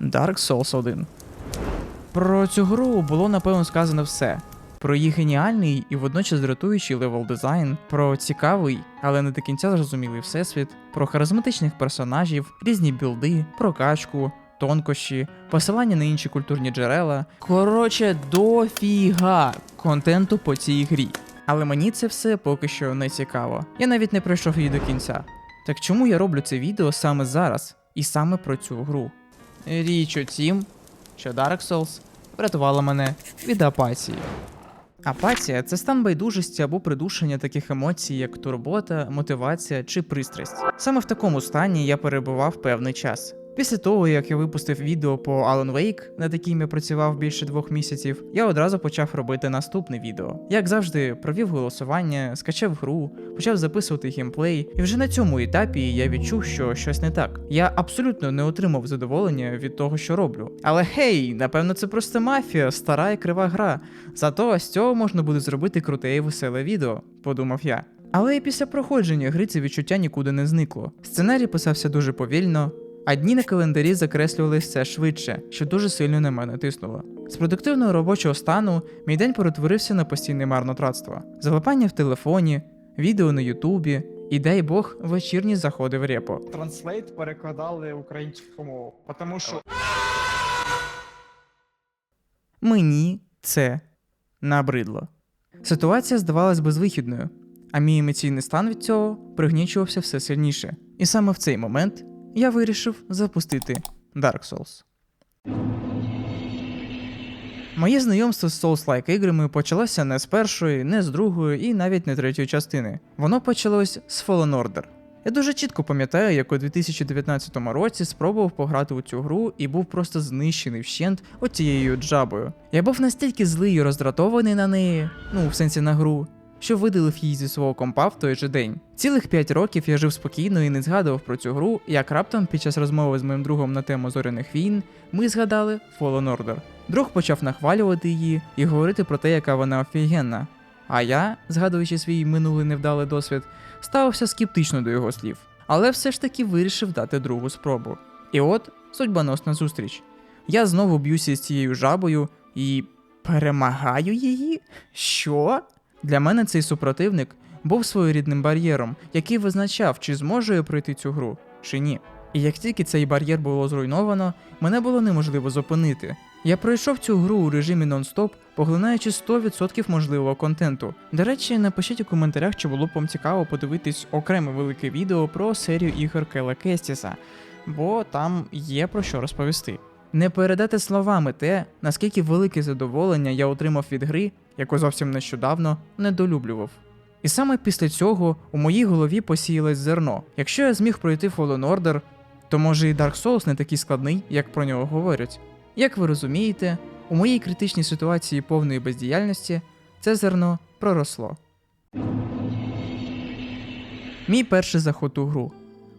Dark Souls 1. Про цю гру було напевно сказано все. Про її геніальний і водночас дратуючий левел дизайн, про цікавий, але не до кінця зрозумілий всесвіт, про харизматичних персонажів, різні білди, прокачку, тонкощі, посилання на інші культурні джерела. Коротше, дофіга контенту по цій грі. Але мені це все поки що не цікаво. Я навіть не пройшов її до кінця. Так чому я роблю це відео саме зараз і саме про цю гру? Річ у тім, що Dark Souls врятувала мене від апатії. Апатія це стан байдужості або придушення таких емоцій, як турбота, мотивація чи пристрасть. Саме в такому стані я перебував певний час. Після того, як я випустив відео по Alan Wake, над яким я працював більше двох місяців, я одразу почав робити наступне відео. Як завжди, провів голосування, скачав гру, почав записувати геймплей, і вже на цьому етапі я відчув, що щось не так. Я абсолютно не отримав задоволення від того, що роблю. Але гей, напевно, це просто мафія, стара і крива гра. Зато з цього можна буде зробити круте і веселе відео, подумав я. Але і після проходження гри це відчуття нікуди не зникло. Сценарій писався дуже повільно, а дні на календарі закреслювалися все швидше, що дуже сильно на мене тиснуло. З продуктивного робочого стану мій день перетворився на постійне марнотратство, залипання в телефоні, відео на Ютубі і, дай Бог, вечірні заходи в репо. Транслейт перекладали українську мову, тому що Мені це набридло. Ситуація здавалась безвихідною, а мій емоційний стан від цього пригнічувався все сильніше. І саме в цей момент я вирішив запустити Dark Souls. Моє знайомство з Souls-like іграми почалося не з першої, не з другої і навіть не третьої частини. Воно почалось з Fallen Order. Я дуже чітко пам'ятаю, як у 2019 році спробував пограти у цю гру і був просто знищений вщент оцією джабою. Я був настільки злий і роздратований на неї, ну в сенсі на гру, що видалив її зі свого компа в той же день. Цілих 5 років я жив спокійно і не згадував про цю гру, як раптом під час розмови з моїм другом на тему зоряних війн ми згадали Fallen Order. Друг почав нахвалювати її і говорити про те, яка вона офігенна. А я, згадуючи свій минулий невдалий досвід, ставився скептично до його слів, але все ж таки вирішив дати другу спробу. І от судьбоносна зустріч. Я знову б'юся з цією жабою і перемагаю її? Що? Для мене цей супротивник був своєрідним бар'єром, який визначав, чи зможу я пройти цю гру, чи ні. І як тільки цей бар'єр було зруйновано, мене було неможливо зупинити. Я пройшов цю гру у режимі нон-стоп, поглинаючи 100% можливого контенту. До речі, напишіть у коментарях, чи було б вам цікаво подивитись окреме велике відео про серію ігор Кела Кестіса, бо там є про що розповісти. Не передати словами те, наскільки велике задоволення я отримав від гри, яку зовсім нещодавно недолюблював. І саме після цього у моїй голові посіялось зерно. Якщо я зміг пройти Fallen Order, то може і Dark Souls не такий складний, як про нього говорять. Як ви розумієте, у моїй критичній ситуації повної бездіяльності це зерно проросло. Мій перший заход у гру.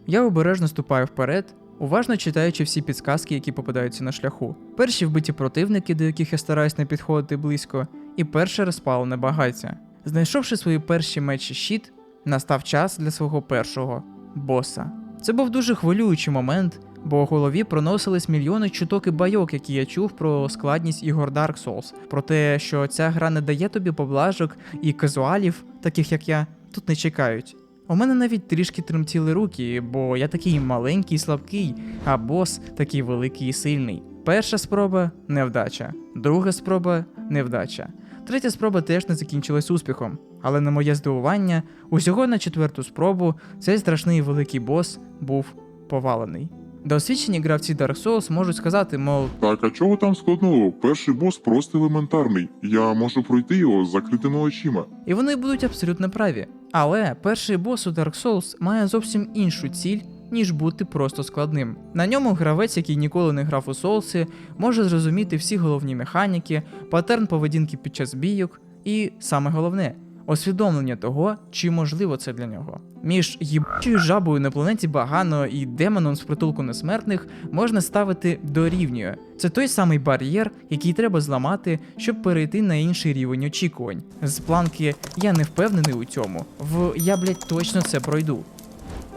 Я обережно ступаю вперед, уважно читаючи всі підсказки, які попадаються на шляху. Перші вбиті противники, до яких я стараюсь не підходити близько, і перше розпалене багаття. Знайшовши свої перші мечі щит, настав час для свого першого боса. Це був дуже хвилюючий момент, бо у голові проносились мільйони чуток і байок, які я чув про складність ігор Dark Souls, про те, що ця гра не дає тобі поблажок і казуалів, таких як я, тут не чекають. У мене навіть трішки тремтіли руки, бо я такий маленький і слабкий, а бос такий великий і сильний. Перша спроба невдача, друга спроба невдача. Третя спроба теж не закінчилась успіхом, але на моє здивування, усього на четверту спробу цей страшний великий бос був повалений. Досвідчені гравці Dark Souls можуть сказати, мов, Так, а чого там складного? Перший бос просто елементарний. Я можу пройти його з закритими очима. і вони будуть абсолютно праві. Але перший бос у Dark Souls має зовсім іншу ціль, ніж бути просто складним. На ньому гравець, який ніколи не грав у Соулси, може зрозуміти всі головні механіки, паттерн поведінки під час бійок, і саме головне усвідомлення того, чи можливо це для нього. Між їбучою жабою на планеті Багано і демоном з притулку несмертних можна ставити дорівнює. Це той самий бар'єр, який треба зламати, щоб перейти на інший рівень очікувань. З планки я не впевнений у цьому. В я, блять, точно це пройду.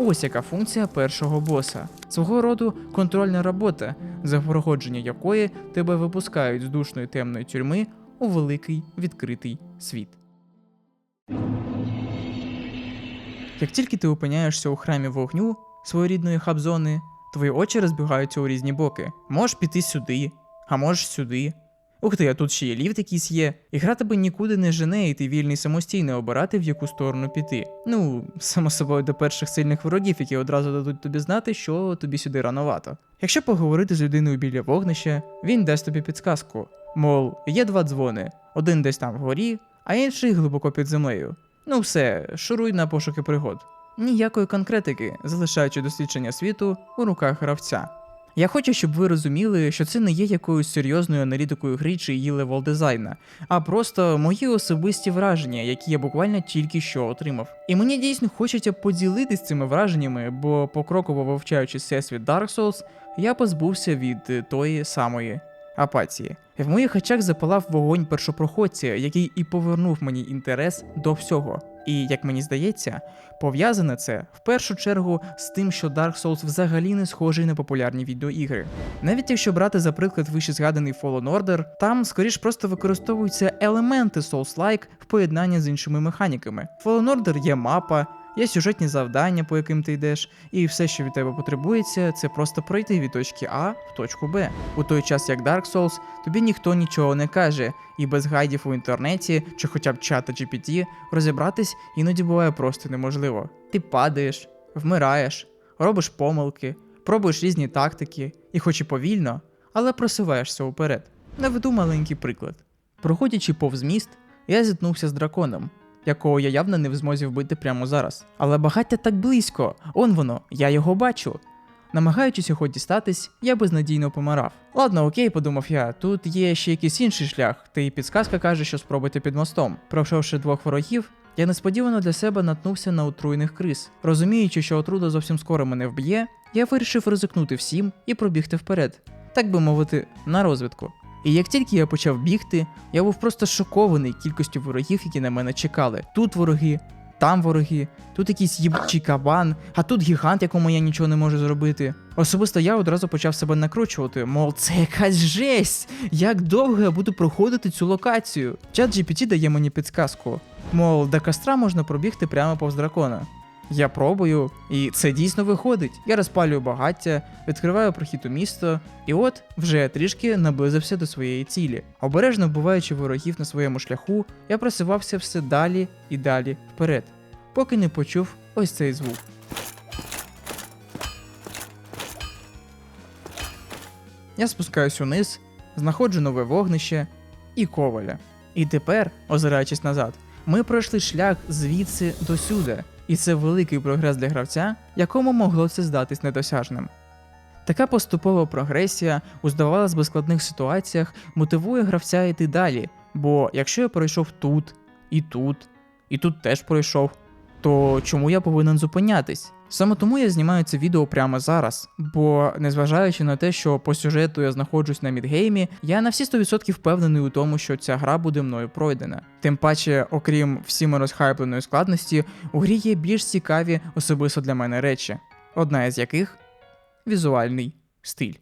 Ось яка функція першого боса. Свого роду контрольна робота, за проходження якої тебе випускають з душної темної тюрми у великий відкритий світ. Як тільки ти опиняєшся у храмі вогню своєрідної хабзони, твої очі розбігаються у різні боки. Можеш піти сюди, а можеш сюди. Ух ти, а тут ще є ліфт якийсь є. І гра тебе нікуди не жене, і ти вільний самостійно обирати, в яку сторону піти. Ну, само собою, до перших сильних ворогів, які одразу дадуть тобі знати, що тобі сюди рановато. Якщо поговорити з людиною біля вогнища, він дасть тобі підсказку. Мов, є два дзвони: один десь там вгорі, а інший глибоко під землею. Ну все, шуруй на пошуки пригод. Ніякої конкретики, залишаючи дослідження світу у руках гравця. Я хочу, щоб ви розуміли, що це не є якоюсь серйозною аналітикою гри чи її левел дизайна, а просто мої особисті враження, які я буквально тільки що отримав. І мені дійсно хочеться поділитись цими враженнями, бо покроково вивчаючи всесвіт Dark Souls, я позбувся від е, тої самої апатії. В моїх очах запалав вогонь першопроходця, який і повернув мені інтерес до всього. І як мені здається, пов'язане це в першу чергу з тим, що Dark Souls взагалі не схожий на популярні відеоігри. Навіть якщо брати за приклад вище згаданий Fallen Order, там скоріш просто використовуються елементи Souls-like в поєднанні з іншими механіками. Fallen Order є мапа. Є сюжетні завдання, по яким ти йдеш, і все, що від тебе потребується, це просто пройти від точки А в точку Б. У той час, як Dark Souls, тобі ніхто нічого не каже, і без гайдів у інтернеті чи хоча б чата GPT розібратись іноді буває просто неможливо. Ти падаєш, вмираєш, робиш помилки, пробуєш різні тактики, і хоч і повільно, але просуваєшся уперед. Наведу маленький приклад. Проходячи повз міст, я зіткнувся з драконом, якого я явно не в змозі вбити прямо зараз. Але багаття так близько, он воно, я його бачу. Намагаючись його дістатись, я безнадійно помирав. Ладно, окей, подумав я, тут є ще якийсь інший шлях, та й підсказка каже, що спробуйте під мостом. Пройшовши двох ворогів, я несподівано для себе наткнувся на отруйних криз. Розуміючи, що отруда зовсім скоро мене вб'є, я вирішив ризикнути всім і пробігти вперед, так би мовити, на розвідку. І як тільки я почав бігти, я був просто шокований кількістю ворогів, які на мене чекали. Тут вороги, там вороги, тут якийсь їбучий кабан, а тут гігант, якому я нічого не можу зробити. Особисто я одразу почав себе накручувати, мов це якась жесть. Як довго я буду проходити цю локацію? Чат GPT дає мені підсказку. Мов, до костра можна пробігти прямо повз дракона. Я пробую, і це дійсно виходить. Я розпалюю багаття, відкриваю прохід у місто, і от вже трішки наблизився до своєї цілі. Обережно вбиваючи ворогів на своєму шляху, я просувався все далі і далі вперед, поки не почув ось цей звук. Я спускаюсь униз, знаходжу нове вогнище і коваля. І тепер, озираючись назад, ми пройшли шлях звідси до сюди, і це великий прогрес для гравця, якому могло це здатись недосяжним. Така поступова прогресія у здавалось би складних ситуаціях мотивує гравця йти далі, бо якщо я пройшов тут, і тут, і тут теж пройшов, то чому я повинен зупинятись? Саме тому я знімаю це відео прямо зараз, бо незважаючи на те, що по сюжету я знаходжусь на мідгеймі, я на всі 100% впевнений у тому, що ця гра буде мною пройдена. Тим паче, окрім всіми розхайпленої складності, у грі є більш цікаві особисто для мене речі, одна із яких візуальний стиль.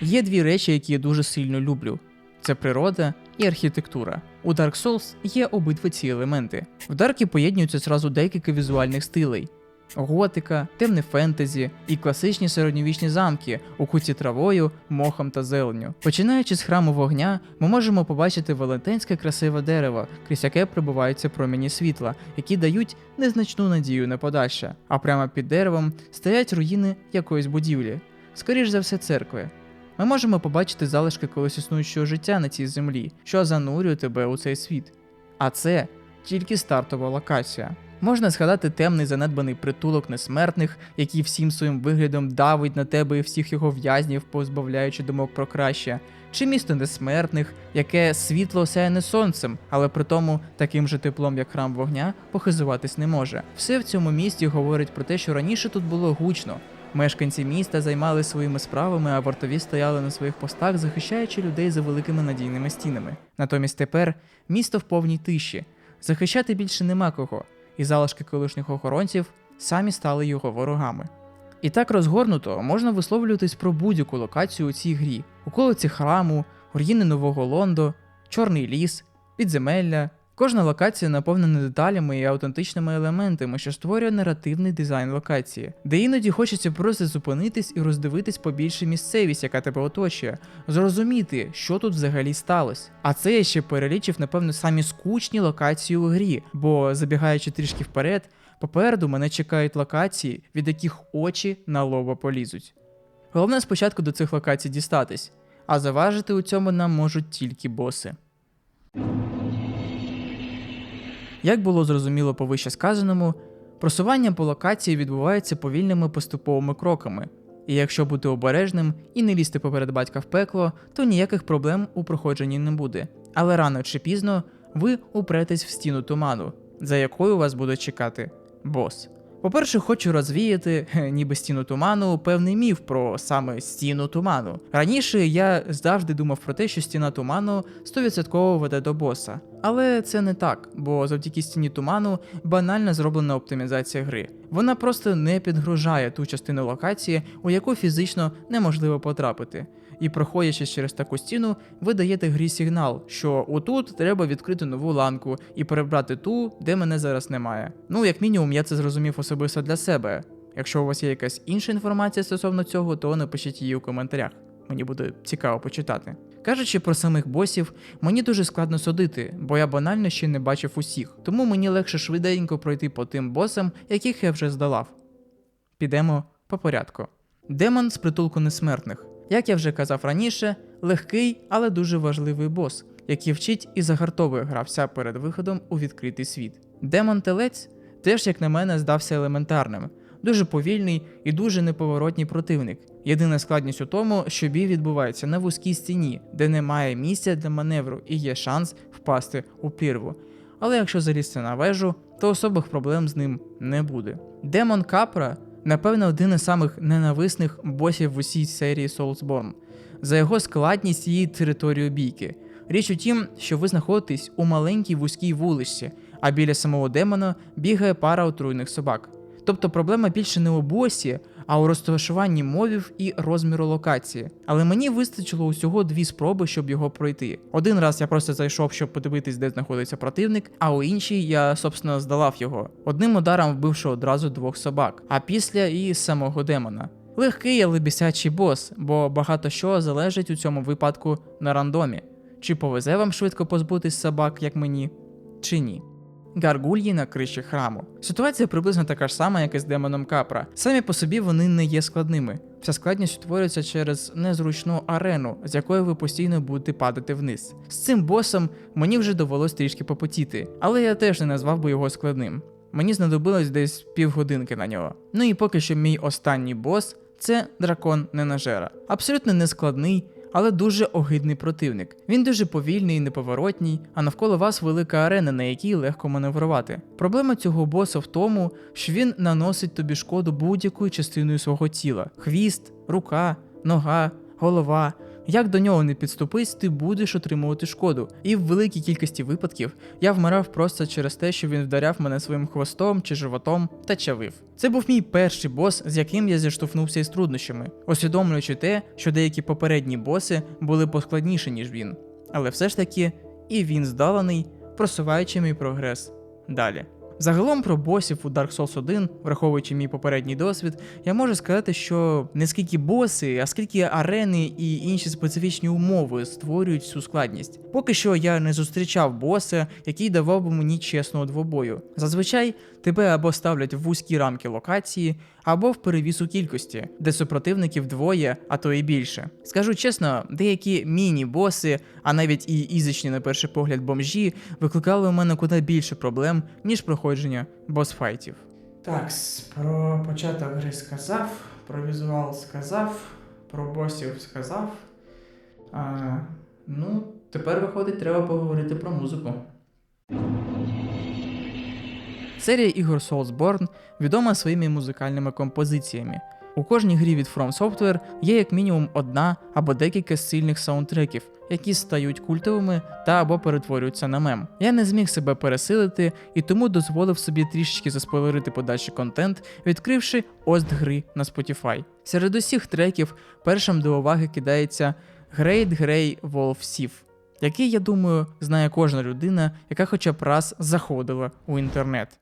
Є дві речі, які я дуже сильно люблю: це природа і архітектура. У Dark Souls є обидва ці елементи. В Даркі поєднуються зразу декілька візуальних стилей: готика, темне фентезі і класичні середньовічні замки, укуті травою, мохом та зеленню. Починаючи з храму вогня, ми можемо побачити велетенське красиве дерево, крізь яке прибуваються промені світла, які дають незначну надію на подальше. А прямо під деревом стоять руїни якоїсь будівлі, скоріш за все, церкви. Ми можемо побачити залишки колись існуючого життя на цій землі, що занурює тебе у цей світ. А це тільки стартова локація. Можна згадати темний занедбаний притулок несмертних, який всім своїм виглядом давить на тебе і всіх його в'язнів, позбавляючи думок про краще, чи місто несмертних, яке світло осяяне сонцем, але при тому таким же теплом, як храм вогня, похизуватись не може. Все в цьому місті говорить про те, що раніше тут було гучно. Мешканці міста займали своїми справами, а вартові стояли на своїх постах, захищаючи людей за великими надійними стінами. Натомість тепер місто в повній тиші. Захищати більше нема кого. і залишки колишніх охоронців самі стали його ворогами. І так розгорнуто можна висловлюватись про будь-яку локацію у цій грі: околиці храму, руїни Нового Лондо, Чорний ліс, підземелля. Кожна локація наповнена деталями і аутентичними елементами, що створює наративний дизайн локації, де іноді хочеться просто зупинитись і роздивитись побільше місцевість, яка тебе оточує, зрозуміти, що тут взагалі сталося. А це я ще перелічив, напевно, самі скучні локації у грі, бо забігаючи трішки вперед, попереду мене чекають локації, від яких очі на лоба полізуть. Головне спочатку до цих локацій дістатись, а заважити у цьому нам можуть тільки боси. Як було зрозуміло по вище сказаному, просування по локації відбувається повільними поступовими кроками, і якщо бути обережним і не лізти поперед батька в пекло, то ніяких проблем у проходженні не буде. Але рано чи пізно ви упретесь в стіну туману, за якою вас буде чекати бос. По-перше, хочу розвіяти, ніби стіну туману, певний міф про саме стіну туману. Раніше я завжди думав про те, що стіна туману 100% веде до боса. Але це не так, бо завдяки стіні туману банально зроблена оптимізація гри. Вона просто не підгружає ту частину локації, у яку фізично неможливо потрапити. І проходячи через таку стіну, ви даєте грі сигнал, що отут треба відкрити нову ланку і перебрати ту, де мене зараз немає. Ну, як мінімум, я це зрозумів особисто для себе. Якщо у вас є якась інша інформація стосовно цього, то напишіть її у коментарях. Мені буде цікаво почитати. Кажучи про самих босів, мені дуже складно судити, бо я банально ще не бачив усіх, тому мені легше швиденько пройти по тим босам, яких я вже здолав. Підемо по порядку. Демон з притулку несмертних. Як я вже казав раніше, легкий, але дуже важливий бос, який вчить і загартовує гравця перед виходом у відкритий світ. Демон телець теж, як на мене, здався елементарним, дуже повільний і дуже неповоротній противник. Єдина складність у тому, що бій відбувається на вузькій стіні, де немає місця для маневру і є шанс впасти у прірву. Але якщо залізти на вежу, то особих проблем з ним не буде. Демон Капра, напевно, один із самих ненависних босів в усій серії Soulsborne, за його складність і територію бійки. Річ у тім, що ви знаходитесь у маленькій вузькій вуличці, а біля самого демона бігає пара отруйних собак. Тобто проблема більше не у босі, а у розташуванні мовів і розміру локації. Але мені вистачило усього дві спроби, щоб його пройти. Один раз я просто зайшов, щоб подивитись, де знаходиться противник, а у іншій я, собственно, здолав його, одним ударом вбивши одразу двох собак, а після і самого демона. Легкий, але бісячий бос, бо багато що залежить у цьому випадку на рандомі. Чи повезе вам швидко позбутись собак, як мені, чи ні. Гаргульї на криші храму. Ситуація приблизно така ж сама, як і з демоном Капра. Самі по собі вони не є складними. Вся складність утворюється через незручну арену, з якої ви постійно будете падати вниз. З цим босом мені вже довелось трішки попотіти, але я теж не назвав би його складним. Мені знадобилось десь півгодинки на нього. Ну і поки що мій останній бос це дракон Ненажера. Абсолютно нескладний, але дуже огидний противник. Він дуже повільний неповоротній, а навколо вас велика арена, на якій легко маневрувати. Проблема цього боса в тому, що він наносить тобі шкоду будь-якою частиною свого тіла: хвіст, рука, нога, голова. Як до нього не підступись, ти будеш отримувати шкоду. І в великій кількості випадків я вмирав просто через те, що він вдаряв мене своїм хвостом чи животом та чавив. Це був мій перший бос, з яким я зіштовхнувся із труднощами, усвідомлюючи те, що деякі попередні боси були поскладніші, ніж він. Але все ж таки, і він здолений, просуваючи мій прогрес далі. Загалом про босів у Dark Souls 1, враховуючи мій попередній досвід, я можу сказати, що не скільки боси, а скільки арени і інші специфічні умови створюють цю складність. Поки що я не зустрічав боса, який давав би мені чесного двобою. Зазвичай тебе або ставлять в вузькі рамки локації, або в перевісу кількості, де супротивників двоє, а то і більше. Скажу чесно, деякі міні-боси, а навіть і ізичні на перший погляд бомжі, викликали у мене куди більше проблем, ніж проходження босфайтів. Так, про початок гри сказав, про візуал сказав, про босів сказав. А, ну, тепер виходить, треба поговорити про музику. Серія ігор Soulsborne відома своїми музикальними композиціями. У кожній грі від From Software є як мінімум одна або декілька сильних саундтреків, які стають культовими та або перетворюються на мем. Я не зміг себе пересилити і тому дозволив собі трішечки заспойлерити подальший контент, відкривши ост гри на Spotify. Серед усіх треків першим до уваги кидається Great Grey Wolf Sith, який, я думаю, знає кожна людина, яка хоча б раз заходила у інтернет.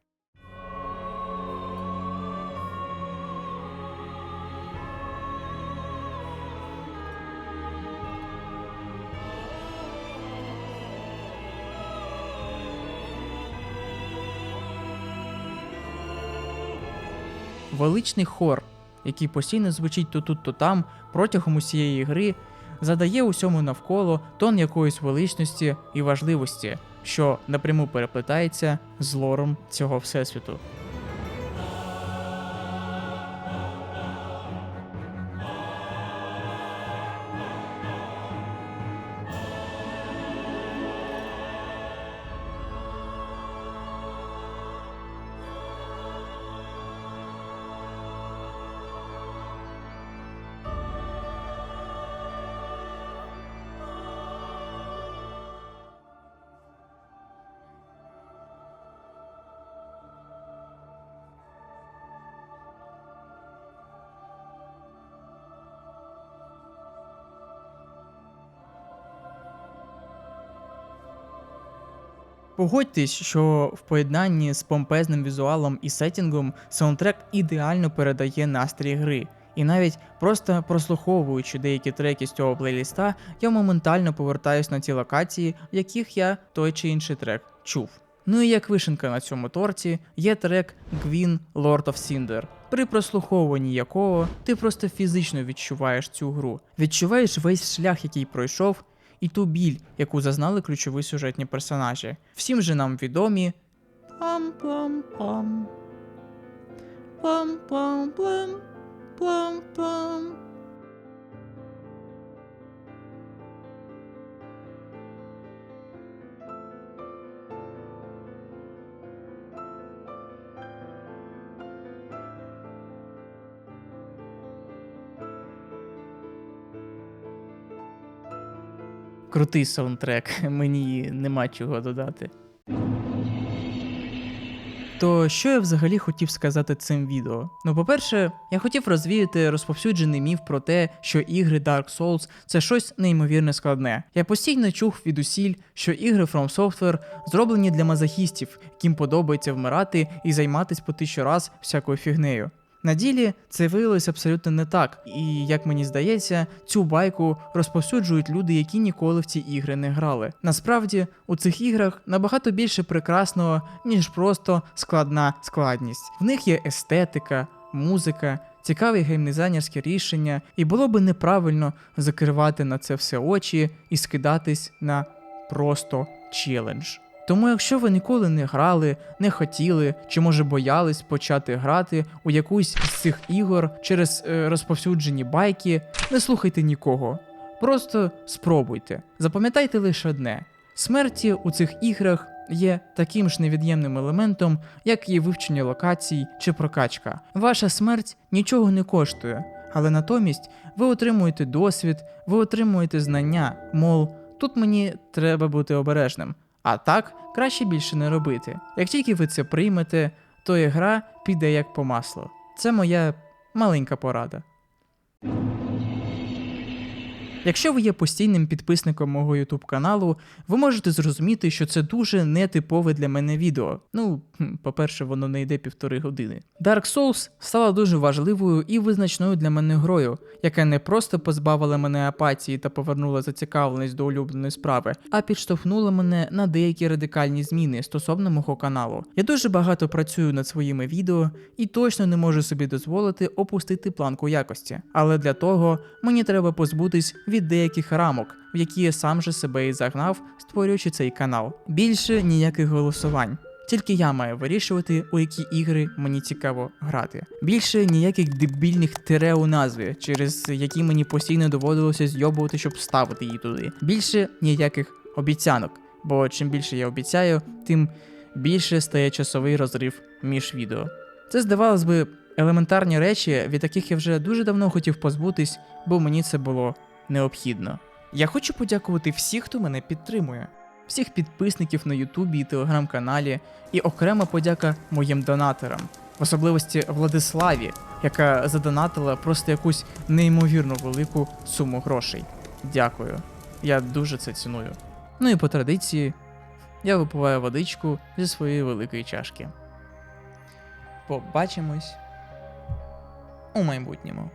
Величний хор, який постійно звучить то тут, то там протягом усієї гри, задає усьому навколо тон якоїсь величності і важливості, що напряму переплетається з лором цього всесвіту. Погодьтесь, що в поєднанні з помпезним візуалом і сеттінгом саундтрек ідеально передає настрій гри. І навіть просто прослуховуючи деякі треки з цього плейліста, я моментально повертаюсь на ті локації, в яких я той чи інший трек чув. Ну і як вишенка на цьому торті є трек Gwyn Lord of Cinder, при прослуховуванні якого ти просто фізично відчуваєш цю гру, відчуваєш весь шлях, який пройшов, і ту біль, яку зазнали ключові сюжетні персонажі. Всім же нам відомі. Плам-плам-плам. Плам-плам-плам. Плам-плам. Крутий саундтрек, мені нема чого додати. То що я взагалі хотів сказати цим відео? Ну, по-перше, я хотів розвіяти розповсюджений міф про те, що ігри Dark Souls це щось неймовірне складне. Я постійно чув від усіль, що ігри From Software зроблені для мазохістів, яким подобається вмирати і займатись по тисячу раз всякою фігнею. На ділі це виявилось абсолютно не так, і як мені здається, цю байку розповсюджують люди, які ніколи в ці ігри не грали. Насправді, у цих іграх набагато більше прекрасного, ніж просто складна складність. В них є естетика, музика, цікаві геймдизайнерські рішення, і було би неправильно закривати на це все очі і скидатись на просто челендж. Тому, якщо ви ніколи не грали, не хотіли чи може боялись почати грати у якусь з цих ігор через е, розповсюджені байки, не слухайте нікого. Просто спробуйте. Запам'ятайте лише одне: смерті у цих іграх є таким ж невід'ємним елементом, як і вивчення локацій чи прокачка. Ваша смерть нічого не коштує, але натомість ви отримуєте досвід, ви отримуєте знання, мол, тут мені треба бути обережним. А так краще більше не робити. Як тільки ви це приймете, то і гра піде як по маслу. Це моя маленька порада. Якщо ви є постійним підписником мого YouTube каналу, ви можете зрозуміти, що це дуже нетипове для мене відео. Ну, по-перше, воно не йде півтори години. Dark Souls стала дуже важливою і визначною для мене грою, яка не просто позбавила мене апатії та повернула зацікавленість до улюбленої справи, а підштовхнула мене на деякі радикальні зміни стосовно мого каналу. Я дуже багато працюю над своїми відео і точно не можу собі дозволити опустити планку якості. Але для того мені треба позбутись від деяких рамок, в які я сам же себе і загнав, створюючи цей канал. Більше ніяких голосувань. Тільки я маю вирішувати, у які ігри мені цікаво грати. Більше ніяких дебільних тире у назві, через які мені постійно доводилося зйобувати, щоб ставити її туди. Більше ніяких обіцянок, бо чим більше я обіцяю, тим більше стає часовий розрив між відео. Це здавалось би Елементарні речі, від яких я вже дуже давно хотів позбутись, бо мені це було необхідно. Я хочу подякувати всіх, хто мене підтримує, всіх підписників на Ютубі і телеграм-каналі, і окрема подяка моїм донаторам, в особливості Владиславі, яка задонатила просто якусь неймовірно велику суму грошей. Дякую. Я дуже це ціную. Ну і по традиції, я випиваю водичку зі своєї великої чашки. Побачимось у майбутньому.